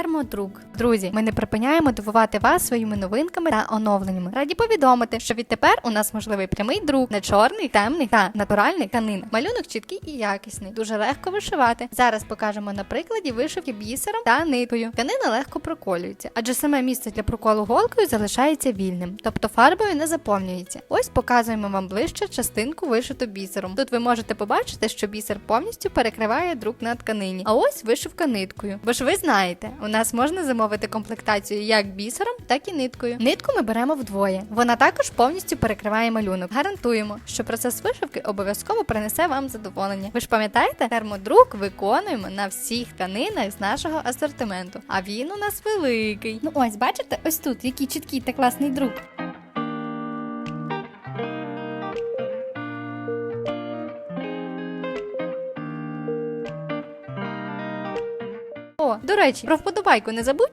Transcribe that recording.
Термодрук. Друзі, ми не припиняємо дивувати вас своїми новинками та оновленнями. Раді повідомити, що відтепер у нас можливий прямий друк на чорний, темний та натуральний тканин. Малюнок чіткий і якісний, дуже легко вишивати. Зараз покажемо на прикладі вишивки бісером та ниткою. Тканина легко проколюється, адже саме місце для проколу голкою залишається вільним, тобто фарбою не заповнюється. Ось показуємо вам ближче частинку вишиту бісером. Тут ви можете побачити, що бісер повністю перекриває друк на тканині. А ось вишивка ниткою. Бо ж ви знаєте, у нас можна замовити комплектацію як бісером, так і ниткою. Нитку ми беремо вдвоє. Вона також повністю перекриває малюнок. Гарантуємо, що процес вишивки обов'язково принесе вам задоволення. Ви ж пам'ятаєте, термодрук виконуємо на всіх тканинах з нашого асортименту. А він у нас великий. Ну ось, бачите, ось тут який чіткий та класний друк. До речі, про вподобайку не забудь.